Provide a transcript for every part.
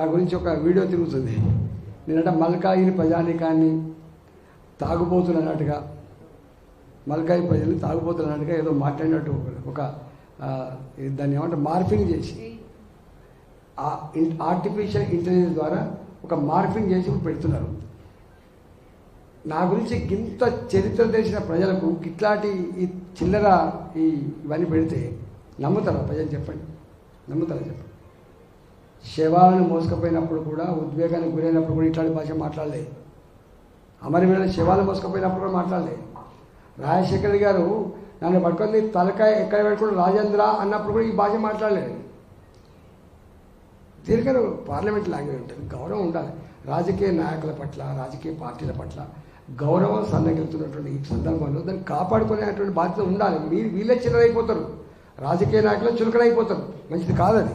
నా గురించి ఒక వీడియో తిరుగుతుంది. నేనంటే మల్కాయిని ప్రజానికాన్ని తాగుబోతున్నట్టుగా మల్కాయి ప్రజలు తాగుబోతున్నట్టుగా ఏదో మాట్లాడినట్టు ఒక దాన్ని ఏమంటే మార్ఫింగ్ చేసి ఆ ఆర్టిఫిషియల్ ఇంటెలిజెన్స్ ద్వారా ఒక మార్ఫింగ్ చేసి ఇప్పుడు పెడుతున్నారు. నా గురించి ఇంత చరిత్ర తెలిసిన ప్రజలకు ఇట్లాంటి ఈ చిల్లర ఈ ఇవన్నీ పెడితే నమ్ముతారా ప్రజలు చెప్పండి? నమ్ముతారా చెప్పండి? శవాలను మోసుకపోయినప్పుడు కూడా ఉద్వేగానికి గురైనప్పుడు కూడా ఇట్లాంటి భాష మాట్లాడలే అమరవీరుల శవాలు మోసుకపోయినప్పుడు కూడా మాట్లాడలే రాజశేఖర్ గారు నన్ను పట్టుకొని తలకాయ ఎక్కడ పెట్టుకుని రాజేంద్ర అన్నప్పుడు కూడా ఈ భాష మాట్లాడలేదు. దీనికన్నా పార్లమెంట్ లాంగ్వేజ్ ఉంటుంది గౌరవం ఉండాలి. రాజకీయ నాయకుల పట్ల రాజకీయ పార్టీల పట్ల గౌరవం సన్నగిలుతున్నటువంటి ఈ సందర్భంలో దాన్ని కాపాడుకునేటువంటి బాధ్యత ఉండాలి. మీరు వీళ్ళే చిల్లరైపోతారు. రాజకీయ నాయకులు చులకనైపోతారు మంచిది కాదది.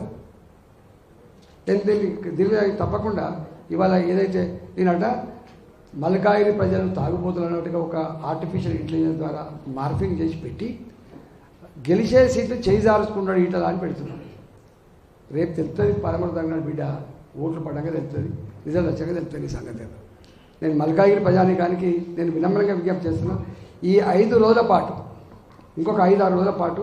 దీని దీన్ని దీని తప్పకుండా ఇవాళ ఏదైతే దీనట మలకాయిని ప్రజలను తాగుబోతులు అన్నట్టుగా ఒక ఆర్టిఫిషియల్ ఇంటెలిజెన్స్ ద్వారా మార్పింగ్ చేసి పెట్టి గెలిచే సీట్లు చేయిజారుచుకున్నాడు ఈటలా అని పెడుతున్నాడు. రేపు తెలుస్తుంది పరమర్థంగా బిడ్డ ఓట్లు పడంగా తెలుస్తుంది రిజల్ట్ వచ్చాక తెలుస్తుంది ఈ సంగతి నేను మల్కాగిరి ప్రజానికానికి నేను వినమ్రంగా విజ్ఞప్తి చేస్తున్నా ఈ ఐదు రోజుల పాటు ఇంకొక ఐదు ఆరు రోజుల పాటు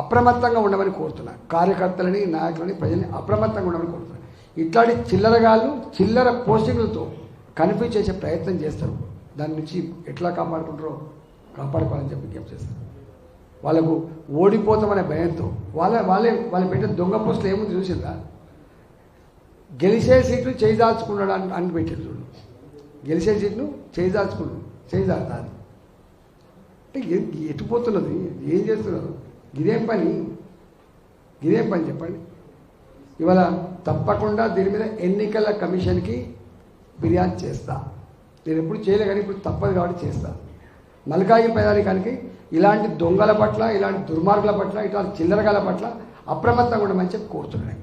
అప్రమత్తంగా ఉండమని కోరుతున్నాను కార్యకర్తలని నాయకులని ప్రజల్ని అప్రమత్తంగా ఉండమని కోరుతున్నాను ఇట్లాంటి చిల్లరగాళ్ళు చిల్లర పోస్టింగ్లతో కన్ఫ్యూజ్ చేసే ప్రయత్నం చేస్తారు. దాని నుంచి ఎట్లా కాపాడుకుంటారో కాపాడుకోవాలని చెప్పి విజ్ఞప్తి చేస్తారు. వాళ్ళకు ఓడిపోతామనే భయంతో వాళ్ళ వాళ్ళే వాళ్ళు పెట్టిన దొంగ పోస్టులు ఏముంది చూసిందా? గెలిచే సీట్లు చేయిదాల్చుకున్నాడు అని అని చూడు. గెలిచే సీట్లు చేయిదాల్చుకున్నాడు చేయిదాల్తాను అంటే ఎటు ఎటుపోతున్నది ఏం చేస్తున్నారు? ఇదేం పని ఇదేం పని చెప్పండి. ఇవాళ తప్పకుండా దీని మీద ఎన్నికల కమిషన్కి ఫిర్యాదు చేస్తా. నేను ఎప్పుడు చేయలే కానీ ఇప్పుడు తప్పదు కాబట్టి చేస్తా. మల్కాయి ప్రజానికానికి ఇలాంటి దొంగల పట్ల ఇలాంటి దుర్మార్గుల పట్ల ఇలాంటి చిల్లరగాల పట్ల అప్రమత్తంగా ఉండమని చెప్పి కోరుతున్నాను.